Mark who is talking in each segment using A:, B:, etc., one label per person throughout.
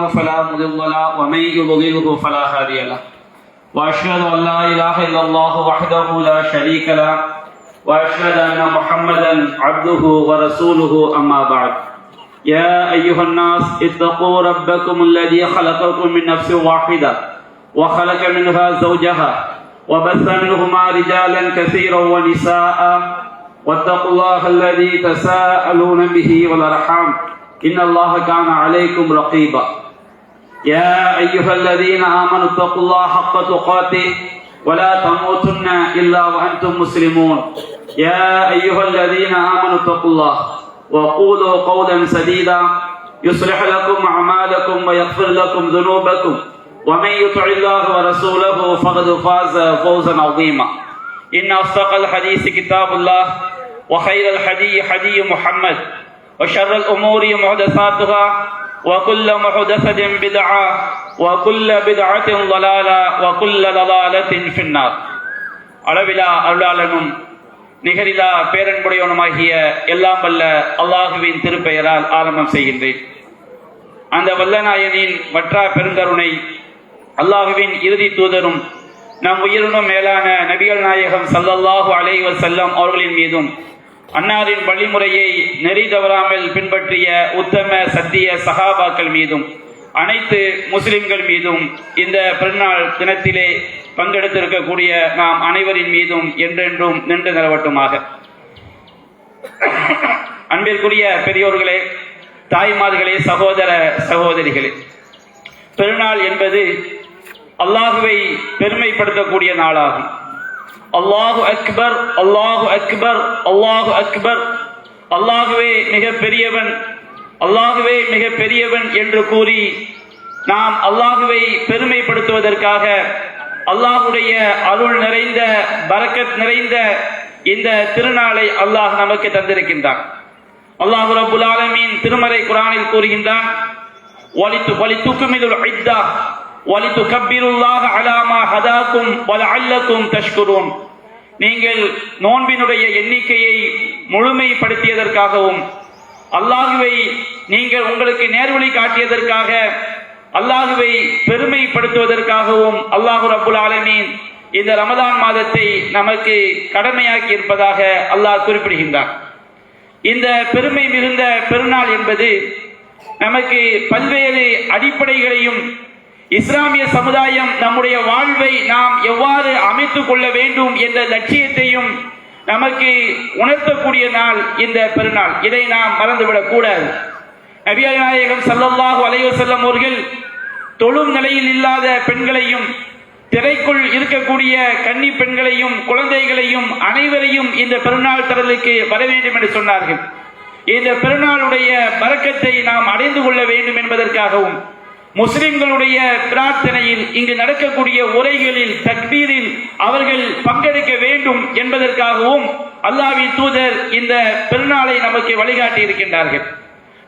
A: فلا مضل له ومن يضلله فلا هادي له. وأشهد أن لا إله إلا الله وحده لا شريك له وأشهد أن محمدا عبده ورسوله أما بعد. يا أيها الناس اتقوا ربكم الذي خلقكم من نفس واحدة وخلق منها زوجها وبث منهما رجالا كثيرا ونساء. واتقوا الله الذي تساءلون به والأرحام. إن الله كان عليكم رقيبا. يا أيها الذين آمنوا اتقوا الله حق تقاته ولا تموتن إلا وأنتم مسلمون. يا أيها الذين آمنوا اتقوا الله وقولوا قولا سديدا. يصلح لكم أعمالكم ويغفر لكم ذنوبكم. ومن يطع الله ورسوله فقد فاز فوزا عظيما. إن أصدق الحديث كتاب الله وخير الحديث حديث محمد وشر الأمور محدثاتها وكل محدثة بدعة وكل بدعة ضلالة وكل ضلالة في النار அளவிலா அருளாளனும் நிகரிலா பேரன்புடையவனுமாகிய எல்லாம் வல்ல அல்லாஹுவின் திருப்பெயரால் ஆரம்பம் செய்கின்றேன் அந்த வல்லநாயனின் வற்றா பெருங்கருணை அல்லாஹுவின் இறுதி தூதரும் நம் உயிரினும் மேலான நபிகள் நாயகம் சல்லல்லாஹு அலைஹி வஸல்லம் அவர்களின் மீதும் அன்னாரின் வழிமுறையை நெறி தவறாமல் பின்பற்றிய உத்தம சத்திய சகாபாக்கள் மீதும் அனைத்து முஸ்லிம்கள் மீதும் இந்த பிறநாள் தினத்திலே பங்கெடுத்திருக்கக்கூடிய நாம் அனைவரின் மீதும் என்றென்றும் நின்று நிலவட்டுமாக. அன்பிற்குரிய பெரியோர்களே தாய்மார்களே சகோதர சகோதரிகளே பெருநாள் என்பது அல்லாஹுவை பெருமைப்படுத்தக்கூடிய நாளாகும். அல்லாஹு அக்பர் அல்லாஹு அக்பர் அல்லாஹு அக்பர். அல்லாஹுவே மிக பெரியவன் அல்லாஹுவே மிக பெரியவன் என்று கூறி நாம் அல்லாஹுவை பெருமைப்படுத்துவதற்காக அல்லாஹுடைய அருள் நிறைந்த பரக்கத் நிறைந்த இந்த திருநாளை அல்லாஹ் நமக்கு தந்திருக்கின்றான். அல்லாஹு ரபுல் ஆலமின் திருமறை குரானில் கூறுகின்றான் வலித்து வலித்துக்குமிதுல் ஐத்தா வலித்து அலாமா ஹதாக்கும் நீங்கள் நோன்பினுடைய எண்ணிக்கையை முழுமைப்படுத்தியதற்காகவும் அல்லாஹுவை நீங்கள் உங்களுக்கு நேர்வழி காட்டியதற்காக அல்லாஹுவை பெருமைப்படுத்துவதற்காகவும் அல்லாஹு அபுல் ஆலமீன் இந்த ரமதான் மாதத்தை நமக்கு கடமையாக்கி இருப்பதாக அல்லாஹ் குறிப்பிடுகின்றார் இந்த பெருமை மிகுந்த பெருநாள் என்பது நமக்கு பல்வேறு அடிப்படைகளையும் இஸ்லாமிய சமுதாயம் நம்முடைய வாழ்வை நாம் எவ்வாறு அமைத்துக் கொள்ள வேண்டும் என்ற லட்சியத்தையும் நமக்கு உணர்த்தக்கூடிய நாள் இந்த பெருநாள். இதை நாம் மறந்துவிடக் கூடாது. நபிகள் நாயகம் சல்லல்லாஹு அலைஹி வஸல்லம் அவர்கள் தொழும் நிலையில் இல்லாத பெண்களையும் திரைக்குள் இருக்கக்கூடிய கன்னி பெண்களையும் குழந்தைகளையும் அனைவரையும் இந்த பெருநாள் திறலுக்கு வர வேண்டும் என்று சொன்னார்கள். இந்த பெருநாளுடைய பறக்கத்தை நாம் அடைந்து கொள்ள வேண்டும் என்பதற்காகவும் முஸ்லிம்களுடைய பிரார்த்தனையில் இங்கு நடக்கக்கூடிய உரைகளில் தக்பீரில் அவர்கள் பங்கெடுக்க வேண்டும் என்பதற்காகவும் அல்லாவி தூதர் இந்த பெருநாளை நமக்கு வழிகாட்டி இருக்கின்றார்கள்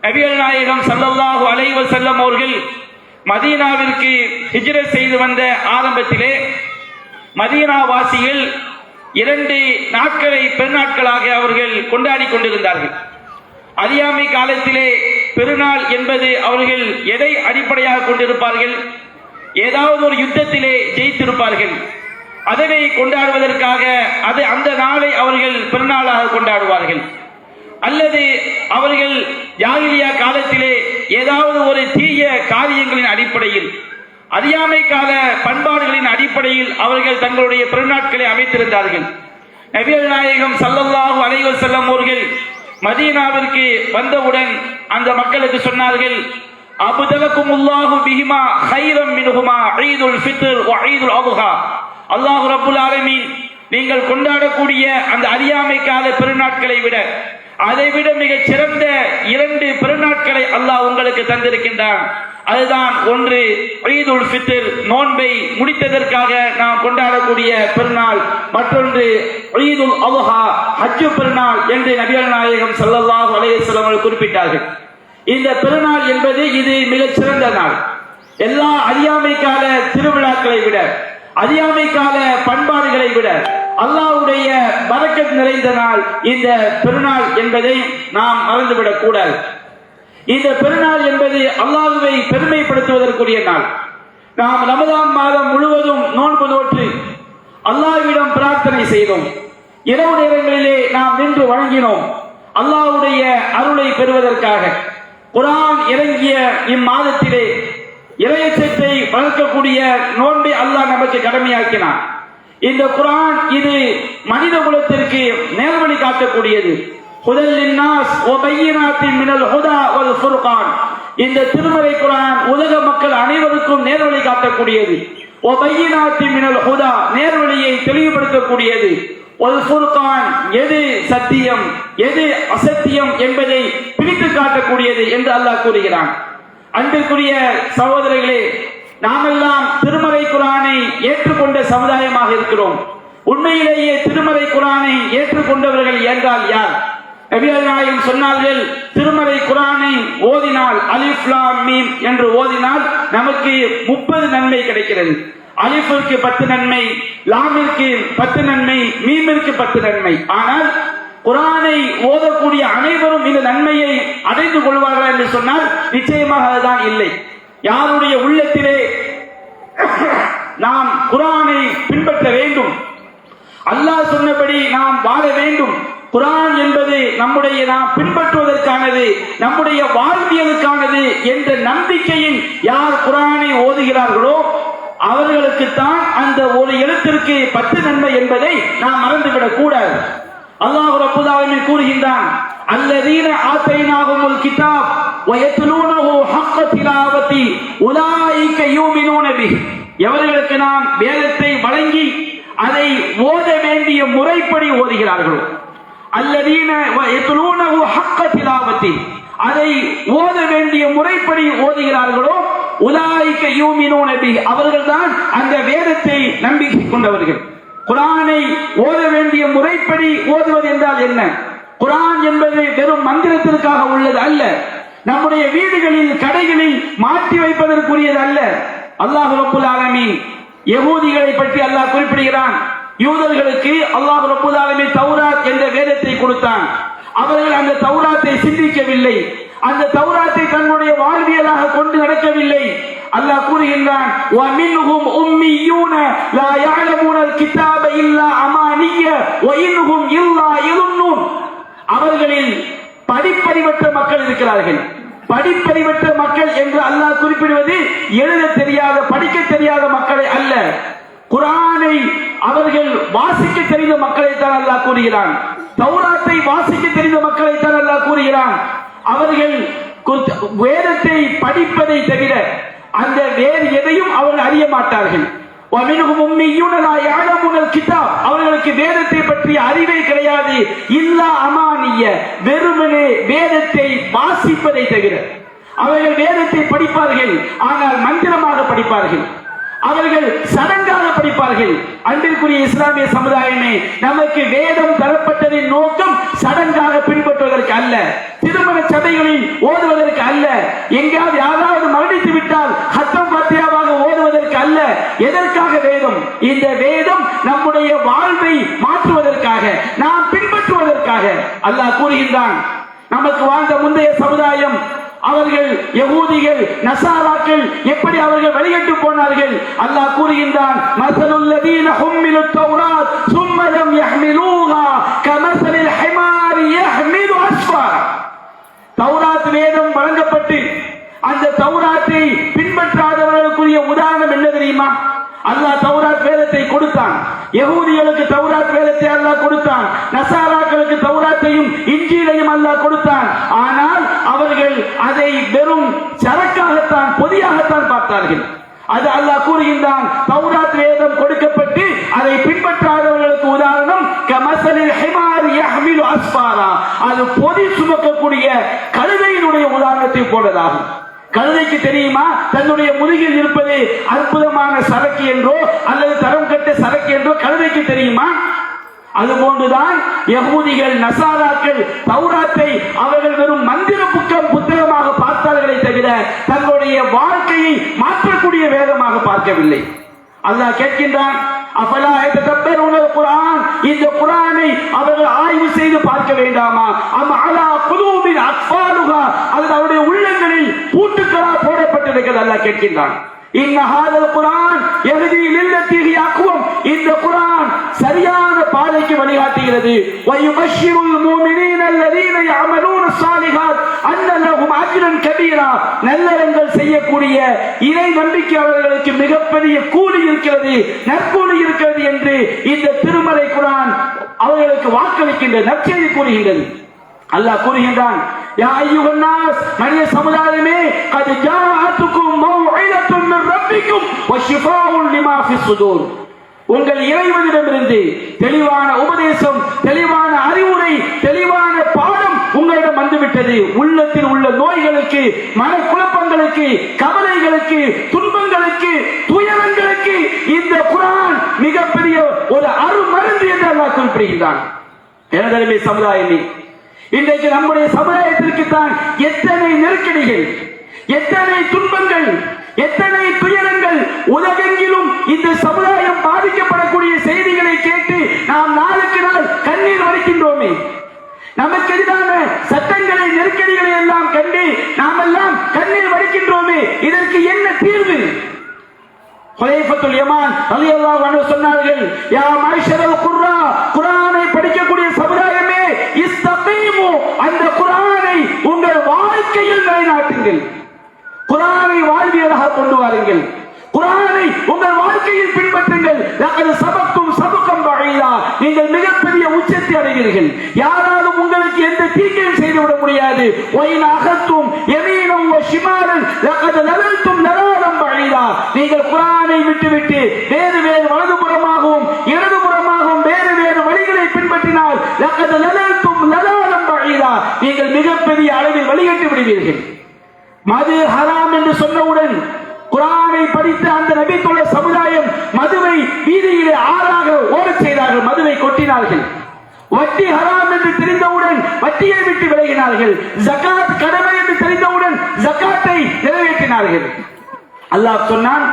A: நபிகள் நாயகம் சல்லல்லாஹு அலைவ செல்லம் அவர்கள் மதீனாவிற்கு ஹிஜ்ரத் செய்து வந்த ஆரம்பத்திலே மதீனா வாசிகள் இரண்டு நாட்களை பெருநாட்களாக அவர்கள் கொண்டாடி கொண்டிருந்தார்கள். அறியாமை காலத்திலே பெருநாள் என்பது அவர்கள் எதை அடிப்படையாக கொண்டிருப்பார்கள்? ஏதாவது ஒரு யுத்தத்திலே ஜெயித்திருப்பார்கள். அதனை கொண்டாடுவதற்காக அது அந்த நாளை அவர்கள் பெருநாளாக கொண்டாடுவார்கள். அல்லது அவர்கள் ஜாகிலியா காலத்திலே ஏதாவது ஒரு தீய காரியங்களின் அடிப்படையில் அறியாமை கால பண்பாடுகளின் அடிப்படையில் அவர்கள் தங்களுடைய பெருநாட்களை அமைத்திருந்தார்கள். நபிகள் நாயகம் சல்லல்லாஹு அலைவர் செல்லம் அவர்கள் மதீனாவிற்கு வந்தவுடன் அந்த மக்களுக்கு சொன்னார்கள் அபுதலக்கும் உல்லாஹு பிஹிமா ஹைரம் மினுகுமா ஈதுல் ஃபித்ர் வ ஈதுல் அபுஹா அல்லாஹ் ரப்புல் ஆலமீன் நீங்கள் கொண்டாடக்கூடிய அந்த அறியாமை கால பெருநாட்களை விட அதை விட மிகச் சிறந்த இரண்டு பெருநாட்களை அல்லாஹ் உங்களுக்கு தந்திருக்கின்றான். அதுதான் ஒன்று ஈதுல் ஃபித்ர் நோன்பை முடித்ததற்காக நாம் கொண்டாடக்கூடிய பெருநாள். மற்றொன்று ஈதுல் அவுஹா ஹஜ்ஜு பெருநாள் என்று நபிகள் நாயகம் ஸல்லல்லாஹு அலைஹி அவர்கள் குறிப்பிட்டார்கள். இந்த பெருநாள் என்பது இது மிகச் சிறந்த நாள். எல்லா அறியாமை கால திருவிழாக்களை விட அறியாமை கால பண்பாடுகளை விட அல்லாவுடைய பரக்கத் நிறைந்த நாள் இந்த பெருநாள் என்பதை நாம் மறந்துவிடக் கூடாது. இந்த பெருநாள் என்பது அல்லாஹுவை பெருமைப்படுத்துவதற்குரிய நாள். நாம் ரமதான் மாதம் முழுவதும் நோன்பு நோற்று அல்லாஹ்விடம் பிரார்த்தனை செய்தோம். இரவு நேரங்களிலே நாம் நின்று வழங்கினோம் அல்லாஹ்வுடைய அருளை பெறுவதற்காக. குரான் இறங்கிய இம்மாதத்திலே இறையச்சத்தை வளர்க்கக்கூடிய நோன்பை அல்லாஹ் நமக்கு கடமையாக்கினான். இந்த குரான் இது மனித குலத்திற்கு நேர்வழி காட்டக்கூடியது. மினல் ஹுதா இந்த திருமறை குரான் உலக மக்கள் அனைவருக்கும் நேர்வழி காட்டக்கூடியது. மினல் ஹுதா நேர்வழியை தெளிவுபடுத்தக்கூடியது. எது சத்தியம் எது அசத்தியம் என்பதை பிரித்து காட்டக்கூடியது என்று அல்லாஹ் கூறுகிறான். அன்பிற்குரிய சகோதரர்களே நாமெல்லாம் திருமறை குரானை ஏற்றுக்கொண்ட சமுதாயமாக இருக்கிறோம். உண்மையிலேயே திருமறை குரானை ஏற்றுக்கொண்டவர்கள் என்றால் யார்? நபிகள் நாயகம் சொன்னார்கள் திருமறை குரானை ஓதினால் அலிஃப் லாம் மீம் என்று ஓதினால் நமக்கு முப்பது நன்மை கிடைக்கிறது. அலிஃபிற்கு பத்து நன்மை லாமிற்கு பத்து நன்மை மீமிற்கு பத்து நன்மை. ஆனால் குரானை ஓதக்கூடிய அனைவரும் இந்த நன்மையை அடைந்து கொள்வார்களா என்று சொன்னால் நிச்சயமாக அதுதான் இல்லை. யாருடைய உள்ளத்திலே நாம் குரானை பின்பற்ற வேண்டும்? அல்லாஹ் சொன்னபடி நாம் வாழ வேண்டும். குரான் என்பது நம்முடைய நாம் பின்பற்றுவதற்கானது நம்முடைய வாழ்வியலுக்கானது என்ற நம்பிக்கையின் யார் குரானை ஓதுகிறார்களோ அவர்களுக்குத்தான் அந்த ஒரு எழுத்திற்கு பத்து நன்மை என்பதை நாம் மறந்துவிடக் கூடாது. அல்லாஹ் ரப்பல் ஆலமீன் கூறுகின்றான் அல்லதீன ஆத்தைனாகுமுல் கிதாப் வயத்லூனஹு ஹக்க திலாவதி யூமினூன பிஹி எவர்களுக்கு நாம் வேதத்தை வழங்கி அதை ஓத வேண்டிய முறைப்படி ஓதுகிறார்களோ? அல்லதீன ஹக்க அதை ஓத வேண்டிய முறைப்படி ஓதுகிறார்களோ? உலாயிக்க நபி அவர்கள் அவர்கள்தான் அந்த வேதத்தை நம்பிக்கை கொண்டவர்கள். குரானை ஓத வேண்டிய முறைப்படி ஓதுவது என்றால் என்ன? குரான் என்பது வெறும் மந்திரத்திற்காக உள்ளது அல்ல. நம்முடைய வீடுகளில் கடைகளில் மாற்றி வைப்பதற்குரியது அல்ல அல்லாஹ் ரப்புல் ஆலமீன் யகூதிகளை பற்றி அல்லாஹ் குறிப்பிடுகிறான் யூதர்களுக்கு அல்லாஹ் ரப்புல் ஆலமீன் தௌராத் என்ற வேதத்தை கொடுத்தான் அவர்கள் அந்த தௌராத்தை சிந்திக்கவில்லை அந்த தௌராத்தை தன்னுடைய வாழ்வியலாக கொண்டு நடக்கவில்லை அல்லாஹ் கூறுகின்றான் وَمِنْهُمْ أُمِّيُّونَ لَا يَعْلَمُونَ الْكِتَابَ إِلَّا أَمَانِيَّ وَإِنْهُمْ إِلَّا يَظُنُّونَ அவர்களில் படிப்பறிவற்ற மக்கள் இருக்கிறார்கள் படிப்பறிவற்ற மக்கள் என்று அல்லாஹ் குறிப்பிடுவது எழுத தெரியாத படிக்க தெரியாத மக்களை அல்ல. குரானை அவர்கள் வாசிக்க தெரிந்த மக்களை தான் அல்லாஹ் கூறுகிறான். தௌராத்தை வாசிக்க தெரிந்த மக்களை தான் அல்லாஹ் கூறுகிறான். அவர்கள் வேதத்தை படிப்பதை தவிர அந்த வேறு எதையும் அவர்கள் அறிய மாட்டார்கள். அவர்களுக்கு வேதத்தை பற்றி அறிவே கிடையாது. இல்லா அமானிய வெறுமனே வேதத்தை வாசிப்பதை தவிர. அவர்கள் வேதத்தை படிப்பார்கள் ஆனால் மந்திரமாக படிப்பார்கள். அவர்கள் சடங்காக படிப்பார்கள். அன்பிற்குரிய இஸ்லாமிய சமுதாயமே நமக்கு வேதம் தரப்பட்டதின் நோக்கம் சடங்காக பின்பற்றுவதற்கு அல்ல. திருமண சபைகளில் ஓடுவதற்கு அல்ல. எங்காவது யாராவது மரணித்து விட்டால் ஹத்தம் எதற்காக வேதம்? இந்த வேதம் நம்முடைய வாழ்வை மாற்றுவதற்காக நாம் பின்பற்றுவதற்காக. அல்லாஹ் கூறுகின்றான் நமக்கு வாழ்ந்த முந்தைய சமுதாயம் அவர்கள் யகூதிகள் நசாராக்கள் எப்படி அவர்கள் வெளியிட்டு போனார்கள்? அல்லாஹ் கூறுகின்றான் மசலுல்லதீன ஹும்மிலு தௌராத் சும்மலம் யஹ்மிலூஹா கமசலில் ஹிமாரி யஹ்மிலு தௌராத் வேதம் வழங்கப்பட்டு அந்த தௌராத்தை பின்பற்றாதவர்களுக்குரிய உதாரணம் என்ன தெரியுமா? அல்லாஹ் தௌராத் வேதத்தை கொடுத்தான். யகூதிகளுக்கு தௌராத் வேதத்தை அல்லாஹ் கொடுத்தான். நசாராக்களுக்கு தௌராத்தையும் இஞ்சியிலையும் அல்லாஹ் கொடுத்தான். ஆனால் அவர்கள் அதை வெறும் சரக்காகத்தான் பொதியாகத்தான் பார்த்தார்கள். அது அல்லாஹ் கூறுகின்றான் தௌராத் வேதம் கொடுக்கப்பட்டு அதை பின்பற்றாதவர்களுக்கு உதாரணம் கமசலில் ஹிமார் யஹ்மிலு அஸ்பாரா அது பொதி சுமக்கக்கூடிய கழுதையினுடைய உதாரணத்தை போலதாகும். கழுதைக்கு தெரியுமா? தன்னுடைய முதுகில் இருப்பது அற்புதமான சரக்கு என்றோ அல்லது தரம் கட்ட சரக்கு என்றோ கழுதைக்கு தெரியுமா? அதுபோன்றுதான் யகூதிகள் நசாராக்கள் தௌராத்தை அவர்கள் வெறும் மந்திர புக்கம் புத்தகமாக பார்த்தார்களே தவிர தங்களுடைய வாழ்க்கையை மாற்றக்கூடிய வேதமாக பார்க்கவில்லை. அல்லாஹ் கேட்கின்றான் அஃபலா யததப்பரூன குரான் இந்த குரானை அவர்கள் ஆய்வு செய்து பார்க்க வேண்டாமா? அம் அலா குலூபின் அக்ஃபாலுஹா? அது அவருடைய உள்ளங்களில் பூட்டுக்களா போடப்பட்டிருக்கிறது அல்லாஹ் கேட்கின்றான். இன்ன குரான் குர்ஆன் யஹ்தி லில்லதி இந்த கபீரா நல்லறங்கள் செய்யக்கூடிய இறை நம்பிக்கையாளர்களுக்கு மிகப்பெரிய கூலி இருக்கிறது நற்கூலி இருக்கிறது என்று இந்த திருமலை குரான் அவர்களுக்கு வாக்களிக்கின்ற நற்செய்தி கூறுகின்றது. அல்லாஹ் கூறுகின்றான் யா அய்யுஹன் நாஸ் மனித சமுதாயமே கத் ஜாஅத்துக்கும் மௌஇதத்தும் மின் ரப்பிக்கும் வஷிஃபாஉன் லிமா ஃபிஸ் சுதூர் உங்கள் இறைவனிடமிருந்து தெளிவான உபதேசம் தெளிவான அறிவுரை தெளிவான பாடம் உங்களிடம் வந்துவிட்டது. உள்ளத்தில் உள்ள நோய்களுக்கு மனக்குழப்பங்களுக்கு கவலைகளுக்கு துன்பங்களுக்கு துயரங்களுக்கு இந்த குரான் மிகப்பெரிய ஒரு அருமருந்து என்று அல்லாஹ் குறிப்பிடுகின்றான். எனதருமை சமுதாயமே இன்றைக்கு நம்முடைய சமுதாயத்திற்கு தான் எத்தனை நெருக்கடிகள் எத்தனை துன்பங்கள் எத்தனை துயரங்கள் உலகெங்கிலும் இந்த சமுதாயம் பாதிக்கப்படக்கூடிய செய்திகளை கேட்டு நாம் நாளுக்கு நாள் கண்ணீர் வடிக்கின்றோமே. நமக்கு எதிரான சட்டங்களை நெருக்கடிகளை எல்லாம் கண்டு நாம் எல்லாம் கண்ணீர் வடிக்கின்றோமே. இதற்கு என்ன தீர்வு? ஹுலைஃபத்துல் யமான் ரலியல்லாஹு அன்ஹு சொன்னார்கள் யா மாஷரல் குர்ரா குர்ஆனை படிக்கக்கூடிய சமுதாயமே இஸ்தகீமு அந்த குர்ஆனை உங்கள் வாழ்க்கையில் நிலைநாட்டுங்கள். குர்ஆனை வாழ்வியலாக கொண்டு வாருங்கள். குரானை உங்கள் வாழ்க்கையில் பின்பற்றுங்கள். லக்கது சபக்கும் சபக்கம் பகையா நீங்கள் மிகப்பெரிய உச்சத்தை அடைகிறீர்கள். யாராலும் உங்களுக்கு எந்த தீங்கையும் செய்துவிட முடியாது. ஒயின் அகத்தும் எமீனம் ஷிமாரன் லக்கது நலத்தும் நலாதம் பகையா நீங்கள் குரானை விட்டுவிட்டு வேறு வேறு வலதுபுறமாகவும் இடதுபுறமாகவும் வேறு வேறு வழிகளை பின்பற்றினால் லக்கது நலத்தும் நலாதம் பகையா நீங்கள் மிகப்பெரிய அளவில் வழிகட்டு விடுவீர்கள். மது ஹராம் என்று சொன்னவுடன் குரானை படித்த அந்த நபித்துள்ள சமுதாயம் மதுவை வீதியிலே ஆறாக ஓடச் செய்தார்கள் மதுவை கொட்டினார்கள் வட்டி ஹராம் என்று தெரிந்தவுடன் வட்டியை விட்டு விலகினார்கள் ஜகாத் கடமை என்று தெரிந்தவுடன் ஜகாத்தை நிறைவேற்றினார்கள் அல்லாஹ் சொன்னான்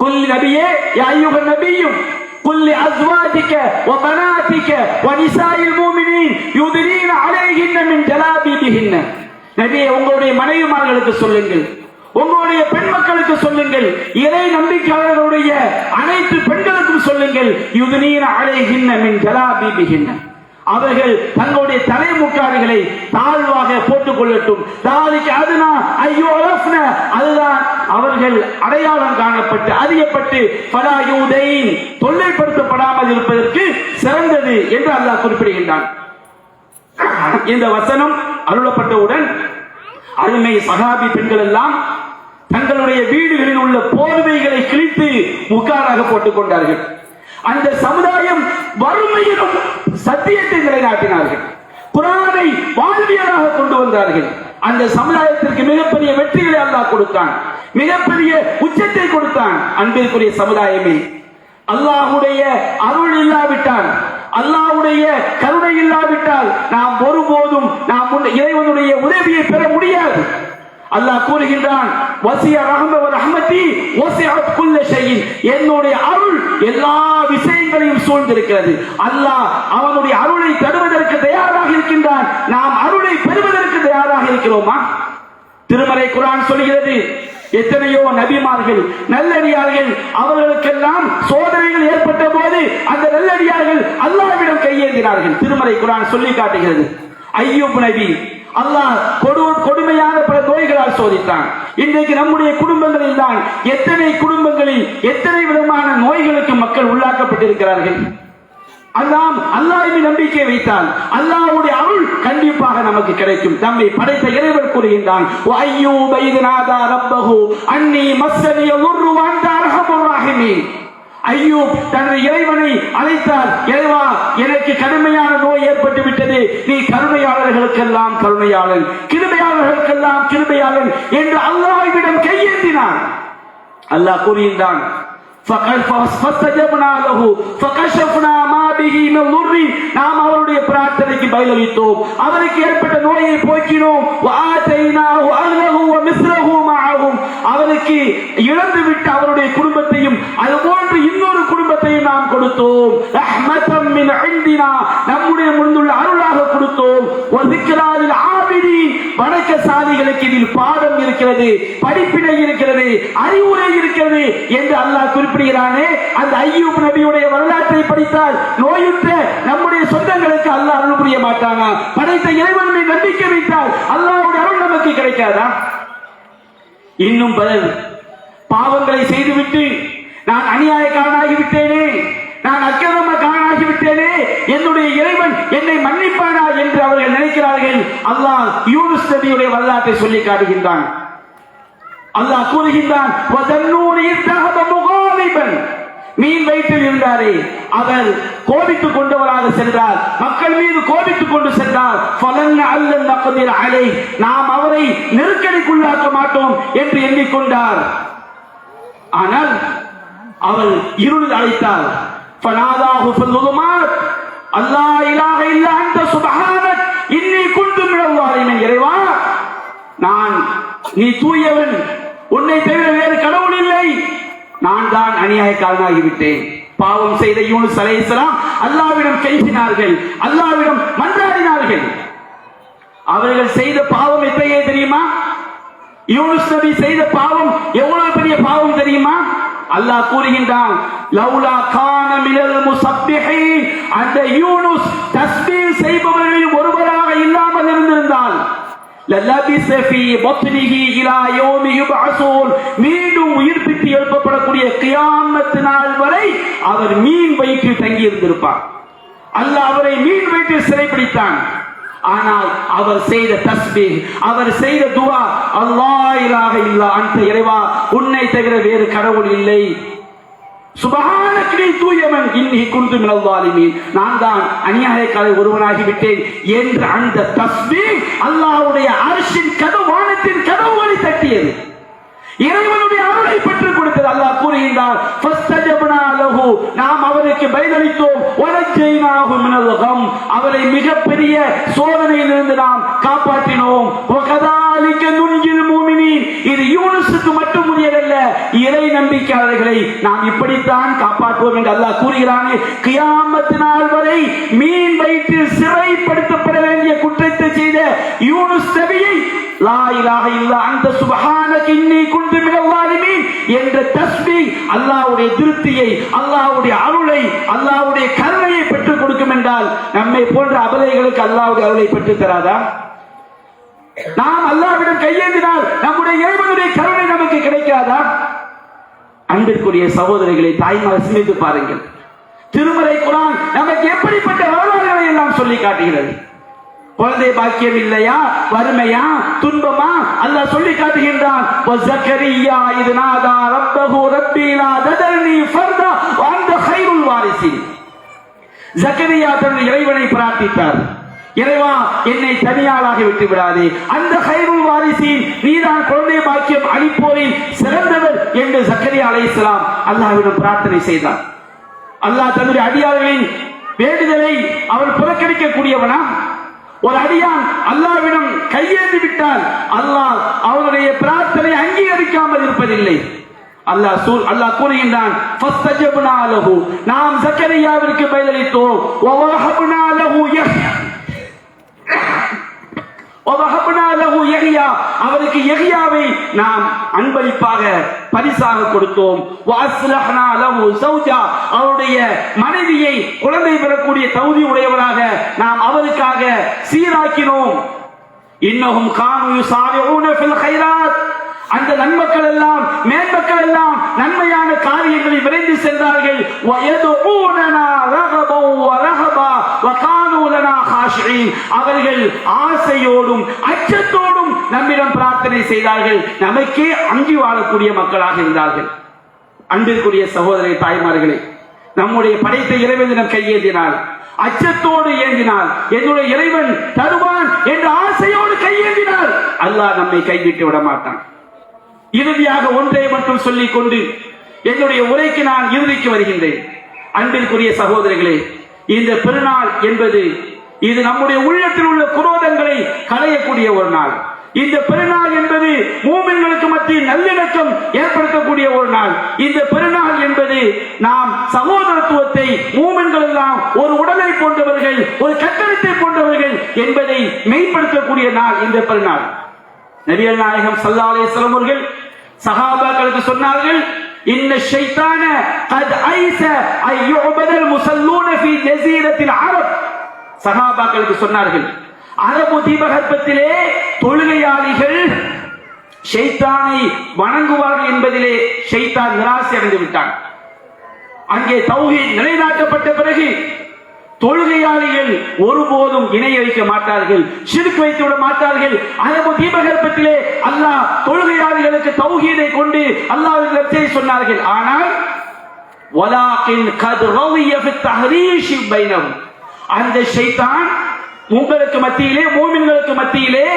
A: குல் நபியே யா அய்யுஹன் நபியும் قل لأزواجك وبناتك ونساء المؤمنين يدنين عليهن من جلابيبهن நபியே உங்களுடைய மனைவிமார்களுக்கு சொல்லுங்கள் உங்களுடைய பெண் மக்களுக்கு சொல்லுங்கள். இறை நம்பிக்கையாளர்களுடைய அனைத்து பெண்களுக்கும் சொல்லுங்கள். யுதுநீர் அழைகின்ற மின் ஜலாபீபிகின்ன அவர்கள் தங்களுடைய தலைமுக்காடுகளை தாழ்வாக போட்டுக் கொள்ளட்டும் தாலிக்கு அதுனா ஐயோ அதுதான் அவர்கள் அடையாளம் காணப்பட்டு அறியப்பட்டு பலாயூதைன் தொல்லைப்படுத்தப்படாமல் இருப்பதற்கு சிறந்தது என்று அல்லாஹ் குறிப்பிடுகின்றான். இந்த வசனம் அருளப்பட்டவுடன் அருமை சகாபி பெண்கள் எல்லாம் தங்களுடைய வீடுகளில் உள்ள போர்வைகளை கிழித்து முக்காராக போட்டுக் கொண்டார்கள். அந்த சமுதாயம் வறுமையிலும் சத்தியத்தை நிலைநாட்டினார்கள். குரானை வாழ்வியலாக கொண்டு வந்தார்கள். அந்த சமுதாயத்திற்கு மிகப்பெரிய வெற்றிகளை அல்லாஹ் கொடுத்தான். மிகப்பெரிய உச்சத்தை கொடுத்தான். அன்பிற்குரிய சமுதாயமே அல்லாஹுடைய அருள் இல்லாவிட்டான் அல்லாஹ்வுடைய கருணை இல்லாவிட்டால் நாம் ஒருபோதும் நாம் இறைவனுடைய உதவியை பெற முடியாது. அல்லாஹ் கூறுகின்றான் வசிய ரஹம ரஹமதி வசிஅத் குல்ல என்னுடைய அருள் எல்லா விஷயங்களையும் சூழ்ந்திருக்கிறது. அல்லாஹ் அவனுடைய அருளை தருவதற்கு தயாராக இருக்கின்றான். நாம் அருளை பெறுவதற்கு தயாராக இருக்கிறோமா? திருமலை குரான் சொல்கிறது எத்தனையோ நபிமார்கள் நல்லடியார்கள் அவர்களுக்கெல்லாம் சோதனைகள் ஏற்பட்ட போது அந்த நல்லடியார்கள் அல்லாவிடம் கையேந்தினார்கள். திருமலை குரான் சொல்லி காட்டுகிறது. ஐயூப் நபி அல்லாஹ் கொடு கொடுமையான பல நோய்களால் சோதித்தான். இன்றைக்கு நம்முடைய குடும்பங்களில் தான் எத்தனை குடும்பங்களில் எத்தனை விதமான நோய்களுக்கு மக்கள் உள்ளாக்கப்பட்டிருக்கிறார்கள்? அல்லாம் அல்லாஹ்வின் நம்பிக்கை வைத்தால் அல்லாஹ்வுடைய அருள் கண்டிப்பாக நமக்கு கிடைக்கும். தம்மை படைத்த இறைவன் கூறுகின்றான் ஐயோ இது நாதா ரப்பஹு அன்னி மஸ்ஸனிய லுர்ரு வஅன்த அர்ஹமுர் ஐயூப் தனது இறைவனை அழைத்தார் இறைவா எனக்கு கடுமையான நோய் ஏற்பட்டு விட்டது. நீ கருணையாளர்களுக்கெல்லாம் கருணையாளன் கிருமையாளர்களுக்கெல்லாம் கிருபையாளன் என்று அல்லாஹ்விடம் கையேந்தினான். அல்லாஹ் கூறுகின்றான் நாம் அவருடைய பிரார்த்தனைக்கு பதிலளித்தோம். அவருக்கு ஏற்பட்ட நோயை போக்கினோம். அவருக்கு இழந்து விட்டு அவருடைய குடும்பத்தையும் அது போன்று இன்னொரு குடும்பத்தையும் நாம் கொடுத்தோம். நம்முடைய முடிந்துள்ள அருளாக கொடுத்தோம். ஒரு வணக்க சாதிகளுக்கு இதில் பாடம் இருக்கிறது படிப்பினை இருக்கிறது அறிவுரை இருக்கிறது என்று அல்லாஹ் குறிப்பிடுகிறானே. அந்த ஐயூப் நபியுடைய வரலாற்றை படித்தால் நோயுற்ற நம்முடைய சொந்தங்களுக்கு அல்லாஹ் அருள் புரிய மாட்டானா? படைத்த இறைவனை நம்பிக்கை வைத்தால் அல்லாஹுடைய அருள் நமக்கு கிடைக்காதா? இன்னும் பலர் பாவங்களை செய்துவிட்டு நான் அநியாயக்காரனாகி விட்டேனே நான் அக்கிரமக்காரனாகி விட்டேனே என்னுடைய இறைவன் என்னை மன்னிப்பானா என்று அவர்கள் நினைக்கிறார்கள். அல்லாஹ் யூனுஸ் நபியுடைய வரலாற்றை சொல்லி காட்டுகின்றான். அல்லாஹ் கூறுகின்றான் மீன் வயிற்றில் இருந்தாரே அவர் கோபித்துக் கொண்டவராக சென்றார். மக்கள் மீது கோபித்துக் கொண்டு சென்றார். பலன் அல்லன் நப்பதில் அலை. நாம் அவரை நெருக்கடிக்குள்ளாக்க மாட்டோம் என்று எண்ணிக்கொண்டார். ஆனால் அவர் இருளில் அழைத்தார் பனாதாகு சொல்லுமார் அல்லா இலாக இல்ல அந்த சுபகானத் இன்னி குண்டு மிளவாரின் இறைவா நான் நீ தூயவன். உன்னை தவிர வேறு கடவுள் இல்லை. நான் தான் அநியாயக்காரனாகிவிட்டேன். பாவம் செய்த யூனுஸ் அலைஹிஸ்ஸலாம் அல்லாவிடம் கைசினார்கள் அல்லாவிடம் மன்றாடினார்கள். அவர்கள் செய்த பாவம் எத்தகைய தெரியுமா? யூனுஸ் நபி செய்த பாவம் எவ்வளவு பெரிய பாவம் தெரியுமா? அல்லாஹ் கூறுகின்றான் லவ்லா கான மினல் முசப்பிஹீன். அந்த யூனுஸ் தஸ்பீஹ் செய்பவர்களில் ஒருவராக இல்லாமல் இருந்திருந்தால் லலபிஸ ஃபீ பத்னிஹி இலா யௌமி யுபஅஸூன். மீண்டும் உயிர்ப்பித்து எழுப்பப்படக்கூடிய கியாமத் நாள் வரை அவர் மீன் வயிற்றில் தங்கி இருந்திருப்பார் அல்லாஹ் அவரை மீன் வயிற்றில் சிறைப்பிடித்தான் ஆனால் அவர் செய்த தஸ்பி அவர் செய்த துவா அல்லாஹ் இலாஹ இல்லா அந்த இறைவா உன்னை தவிர வேறு கடவுள் இல்லை. சுபஹானக் நீ தூயவன் இன்னி குந்து மினல் நான் தான் அநியாயக்காரர் ஒருவனாகி விட்டேன் என்று அந்த தஸ்பி அல்லாவுடைய அர்ஷின் கதவு வானத்தின் கதவுகளை தட்டியது. இறைவனுடைய அருளை பெற்றுக் கொடுத்தது அல்லாஹ் கூறுகின்றார் நாம் அவருக்கு பதிலளித்தோம் வனஜைனாஹு மினல் அவரை மிகப்பெரிய சோதனையிலிருந்து நாம் காப்பாற்றினோம். வகதாலிக நுஞ்சில் இது யூனுஸுக்கு மட்டும் இறை நம்பிக்கையாளர்களை நாம் இப்படித்தான் காப்பாற்றுவோம் என்று அல்லாஹ் கூறுகிறானே. கியாமத்து நாள் வரை மீன் வயிற்றில் சிறைப்படுத்தப்பட வேண்டிய குற்றத்தை செய்த யூனுஸ் நபியை லா இலாஹ இல்லா அந்த சுபஹானக இன்னி குன்து மினல் ஸாலிமீன் என்ற தஸ்பீஹ் அல்லாஹ்வுடைய திருப்தியை அல்லாஹ்வுடைய அருளை அல்லாஹ்வுடைய கருணையை பெற்றுக் கொடுக்கும் என்றால் நம்மை போன்ற அபலைகளுக்கு அல்லாஹ்வுடைய அருளை பெற்று தராதா? நாம் அல்லாஹ்விடம் கையேந்தினால் நம்முடைய இறைவனுடைய கருணை நமக்கு கிடைக்காதா? அன்பிற்குரிய சகோதரிகளை தாய்மார் சிந்தித்து பாருங்கள். திருமலை குரான் நமக்கு எப்படிப்பட்ட வரலாறுகளை எல்லாம் சொல்லி காட்டுகிறது? குழந்தை பாக்கியம் இல்லையா? வறுமையா? துன்பமா? அல்லாஹ் சொல்லி காட்டுகின்றான். இது நாதா ரப்பஹு ரப்பி ததர்னி ஃபர்தா வ அன்த கைருல் ஜக்கரியா தன் இறைவனை பிரார்த்தித்தார். இறைவா என்னை தனியாளாக விட்டு விடாதே. அந்த கைருல் வாரிசின் நீதான் குழந்தை பாக்கியம் அளிப்போரில் சிறந்தவர் என்று சக்கரியா அலை இஸ்லாம் அல்லாவிடம் பிரார்த்தனை செய்தார். அல்லாஹ் தன்னுடைய அடியார்களின் வேண்டுதலை அவர் புறக்கணிக்கக்கூடியவனா? ஒரு அடியான் அல்லாவிடம் கையேந்தி விட்டால் அல்லாஹ் அவனுடைய பிரார்த்தனை அங்கீகரிக்காமல் இருப்பதில்லை. அல்லாஹ் சூ- அல்லாஹ் கூறுகின்றான் நாம் சக்கரையாவிற்கு பதிலளித்தோம் அவருக்கு எகியாவை நாம் அன்பளிப்பாக பரிசாக கொடுத்தோம். அவருடைய மனைவியை குழந்தை பெறக்கூடிய தகுதி உடையவராக நாம் அவருக்காக சீராக்கினோம். இன்னும் காணு சாரி அந்த நன்மக்கள் எல்லாம் மேன்மக்கள் எல்லாம் நன்மையான காரியங்களை விரைந்து சென்றார்கள். அவர்கள் ஆசையோடும் அச்சத்தோடும் நம்மிடம் பிரார்த்தனை செய்தார்கள். நமக்கே அங்கி வாழக்கூடிய மக்களாக இருந்தார்கள். அன்பிற்குரிய சகோதரி தாய்மார்களே நம்முடைய படைத்த இறைவனிடம் கையேந்தினால் அச்சத்தோடு ஏந்தினால் என்னுடைய இறைவன் தருவான் என்று ஆசையோடு கையேந்தினால் அல்லாஹ் நம்மை கைவிட்டு விட மாட்டான் இறுதியாக ஒன்றை மட்டும் சொல்லிக் கொண்டு என்னுடைய உரைக்கு நான் இறுதிக்கு வருகின்றேன். அன்பிற்குரிய சகோதரிகளே இந்த பெருநாள் என்பது இது நம்முடைய உள்ளத்தில் உள்ள குரோதங்களை களையக்கூடிய ஒரு நாள். இந்த பெருநாள் என்பது மூமின்களுக்கு மத்தியில் நல்லிணக்கம் ஏற்படுத்தக்கூடிய ஒரு நாள். இந்த பெருநாள் என்பது நாம் சகோதரத்துவத்தை மூமின்கள் எல்லாம் ஒரு உடலை போன்றவர்கள் ஒரு கட்டடத்தை போன்றவர்கள் என்பதை மெய்ப்படுத்தக்கூடிய நாள் இந்த பெருநாள். நபியல் நாயகம் சல்லா அலிஸ்லாம் அவர்கள் சஹாபாக்களுக்கு சொன்னார்கள் இன்ன ஷைத்தான கத் ஐச ஐயோ யுபதல் முஸல்லூன ஃபீ ஜஸீரத்தில் அரப். சஹாபாக்களுக்கு சொன்னார்கள் அரபு தீபகற்பத்திலே தொழுகையாளிகள் ஷைத்தானை வணங்குவார்கள் என்பதிலே ஷைத்தான் நிராசை அடைந்து விட்டான். அங்கே தௌஹி நிலைநாட்டப்பட்ட பிறகு தொழுகையாளிகள் ஒருபோதும் இணை வைக்க மாட்டார்கள் சிறுக்கு வைத்து விட மாட்டார்கள். அரபு தீபகற்பத்திலே அல்லாஹ் தொழுகையாளிகளுக்கு தௌஹீதை கொண்டு அல்லாஹ் சொன்னார்கள். ஆனால் அந்த ஷைத்தான் உங்களுக்கு மத்தியிலே மூமின்களுக்கு மத்தியிலே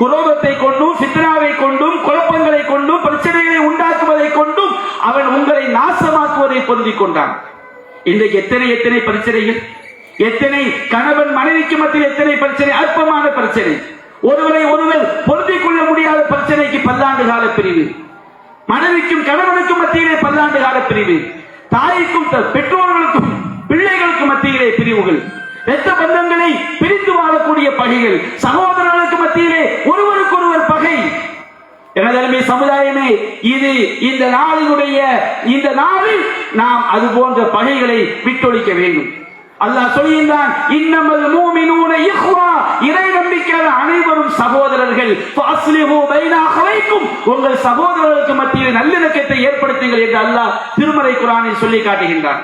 A: குரோதத்தை கொண்டும் ஃபித்னாவை கொண்டும் குழப்பங்களை கொண்டும் பிரச்சனைகளை உண்டாக்குவதை கொண்டும் அவன் உங்களை நாசமாக்குவதை பொருந்திக் கொண்டான். இன்றைக்கு எத்தனை எத்தனை பிரச்சனைகள்? எத்தனை கணவன் மனைவிக்கு மத்தியில் எத்தனை பிரச்சனை? அற்பமான பிரச்சனை. ஒருவரை ஒருவர் பொருந்திக் கொள்ள முடியாத பிரச்சனைக்கு பல்லாண்டு கால பிரிவு. மனைவிக்கும் கணவனுக்கும் மத்தியிலே பல்லாண்டு கால பிரிவு. தாய்க்கும் பெற்றோர்களுக்கும் பிள்ளைகளுக்கும் மத்தியிலே பிரிவுகள். ரத்த பந்தங்களை பிரிந்து வாழக்கூடிய பகைகள். சகோதரர்களுக்கு மத்தியிலே ஒருவருக்கொருவர் பகை. எனதருமை சமுதாயமே இது இந்த நாளினுடைய இந்த நாளில் நாம் அது போன்ற பகைகளை விட்டொழிக்க வேண்டும். அல்லாஹ் சொல்கின்றான் இன்னமல் மூமினூன இஹ்வா. இறை நம்பிக்கையாளர் அனைவரும் சகோதரர்கள். ஃபாஸ்லிஹு பைன அஹ்வைக்கும். உங்கள் சகோதரர்களுக்கு மத்தியில் நல்லிணக்கத்தை ஏற்படுத்துங்கள் என்று அல்லாஹ் திருமறை குர்ஆனில் சொல்லி காட்டுகின்றான்.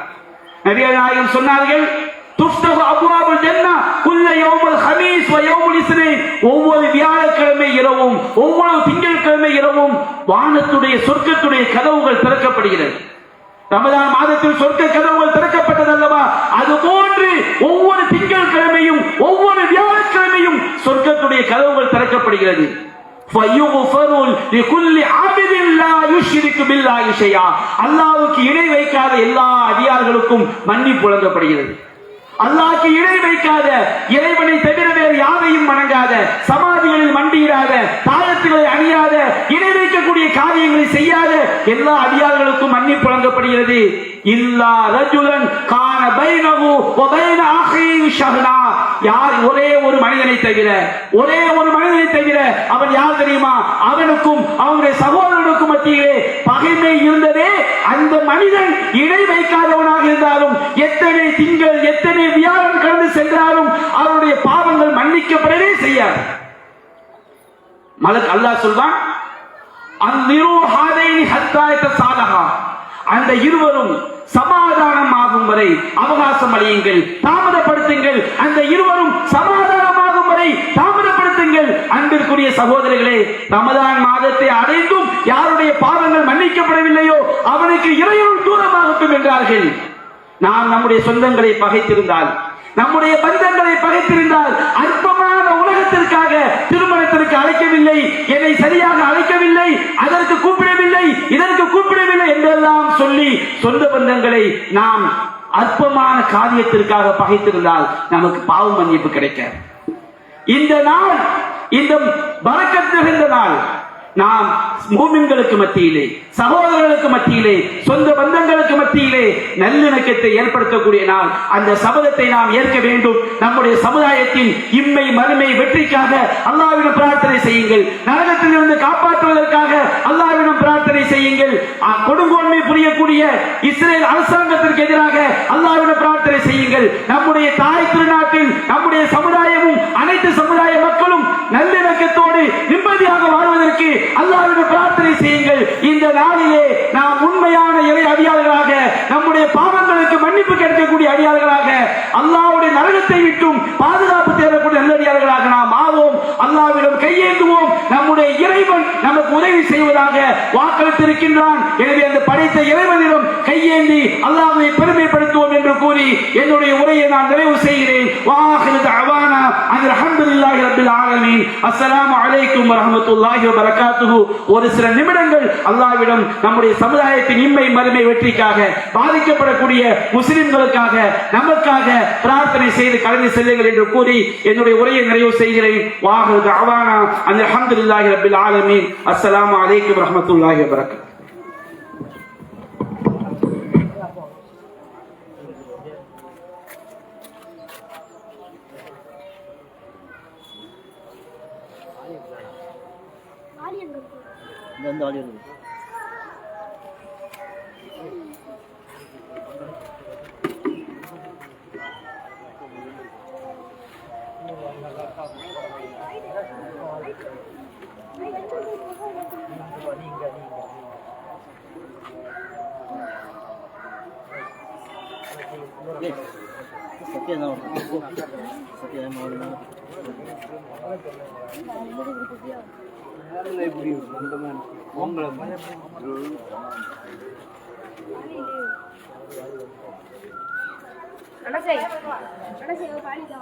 A: நபிகள் நாயகம் சொன்னார்கள் துஃப்தஹு அப்வாபுல் ஜன்னா குல்ல யௌமுல் ஹமீஸ் வ யௌமுல் இஸ்னைன். ஒவ்வொரு வியாழக்கிழமை இரவும் ஒவ்வொரு திங்கட்கிழமை இரவும் வானத்துடைய சொர்க்கத்துடைய கதவுகள் திறக்கப்படுகிறது. ரமதான் மாதத்தில் சொர்க்க கதவுகள் திறக்கப்பட்டது அல்லவா அது போன்று ஒவ்வொரு திங்கள் கிழமையும் ஒவ்வொரு வியாழக்கிழமையும் சொர்க்கத்துடைய கதவுகள் திறக்கப்படுகிறது. அல்லாவுக்கு இணை வைக்காத எல்லா அதிகார்களுக்கும் மன்னிப்பு வழங்கப்படுகிறது. அல்லாக்கு இணை வைக்காத இறைவனை தவிர வேறு யாரையும் வணங்காத சமாதிகளில் மண்டியிடாத தாயத்துகளை அணியாத இணை வைக்கக்கூடிய காரியங்களை செய்யாத எல்லா அடியார்களுக்கும் மன்னிப்பு வழங்கப்படுகிறது. இல்லா ரஜுலன் கான பைனகு வ ஷஹ்னா. யார் ஒரே ஒரு மனிதனை தவிர ஒரே ஒரு மனிதனை தவிர அவன் யார் தெரியுமா? அவனுக்கும் அவனுடைய சகோதரனுக்கும் மத்தியிலே பகைமை இருந்ததே அந்த மனிதன் இணை வைக்காதவனாக இருந்தாலும் எத்தனை திங்கள் எத்தனை வியாழன் கடந்து சென்றாலும் அவருடைய பாவங்கள் மன்னிக்கப்படவே செய்யாது. மலக் அல்லாஹ் சொல்வான் அந்நிரு அந்த இருவரும் சமாதானமாகும் வரை அவகாசம் அடையுங்கள் தாமதப்படுத்துங்கள். அந்த இருவரும் சமாதானமாகும் வரை தாமதப்படுத்துங்கள் அன்பிற்குரிய சகோதரிகளே ரமதான் மாதத்தை அடைந்தும் யாருடைய பாவங்கள் மன்னிக்கப்படவில்லையோ அவனுக்கு இறையுள் தூரமாகட்டும் என்றார்கள். நாம் நம்முடைய சொந்தங்களை பகைத்திருந்தால் நம்முடைய பந்தங்களை பகைத்திருந்தால் அற்பமான உலகத்திற்காக திருமணத்திற்கு அழைக்கவில்லை என்னை சரியாக அழைக்கவில்லை அதற்கு கூப்பிடவில்லை இதற்கு கூப்பிடவில்லை என்றெல்லாம் சொல்லி சொந்த பந்தங்களை நாம் அற்பமான காரியத்திற்காக பகைத்திருந்தால் நமக்கு பாவ மன்னிப்பு கிடைக்க இந்த நாள் இந்த பறக்கத் நிறைந்த நாள். நாம் மூமின்களுக்கு மத்தியிலே சகோதரர்களுக்கு மத்தியிலே சொந்த பந்தங்களுக்கு மத்தியிலே நல்லிணக்கத்தை ஏற்படுத்தக்கூடிய நாள். அந்த சபதத்தை நாம் ஏற்க வேண்டும். நம்முடைய சமுதாயத்தின் இம்மை மறுமை வெற்றிக்காக அல்லாவிடம் பிரார்த்தனை செய்யுங்கள். நரகத்திலிருந்து காப்பாற்றுவதற்காக அல்லாவிடம் பிரார்த்தனை செய்யுங்கள். கொடுங்கோன்மை புரியக்கூடிய இஸ்ரேல் அரசாங்கத்திற்கு எதிராக அல்லாவிடம் பிரார்த்தனை செய்யுங்கள். நம்முடைய தாய் திருநாட்டில் நம்முடைய சமுதாயமும் அனைத்து சமுதாய வாழ்வதற்கு அல்லாவிடம் பிரார்த்தனை செய்யுங்கள். இந்த நாளிலே நாம் உண்மையான இறை அடியாளர்களாக நம்முடைய பாவங்களுக்கு மன்னிப்பு கிடைக்கக்கூடிய அடியாளர்களாக அல்லாவுடைய நரகத்தை விட்டும் பாதுகாப்பு தேடக்கூடிய நல்லடியாளர்களாக நாம் ஆவோம். அல்லாவிடம் கையேந்துவோம். நம்முடைய இறைவன் நமக்கு உதவி செய்வதாக வாக்களித்திருக்கின்றான். எனவே அந்த படைத்த இறைவனிடம் கையேந்தி அல்லாவை பெருமைப்படுத்துவோம் கூறி என்னுடைய உரையை நான் நிறைவு செய்கிறேன். வாஹிரு ரப்பில் ஆலமீன். அஸ்ஸலாமு அலைக்கும் வரஹ்மத்துல்லாஹி வபரகாத்துஹு. ஒரு சில நிமிடங்கள் அல்லாஹ்விடம் நம்முடைய சமுதாயத்தின் இம்மை மறுமை வெற்றிக்காக பாதிக்கப்படக்கூடிய முஸ்லிம்களுக்காக நமக்காக பிரார்த்தனை செய்து கடந்து செல்லுங்கள் என்று கூறி என்னுடைய உரையை நிறைவு செய்கிறேன். வாஹிரு தஅவானா அனில் அல்ஹம்துலில்லாஹி ரப்பில் ஆலமீன். அஸ்ஸலாமு அலைக்கும் வரஹ்மத்துல்லாஹி வபரகாத்துஹு.
B: dondol dulu. Ini, teman-teman. Sathya தான் சத்யா மாவட்டம்
C: நடசை நடசை பாடிதா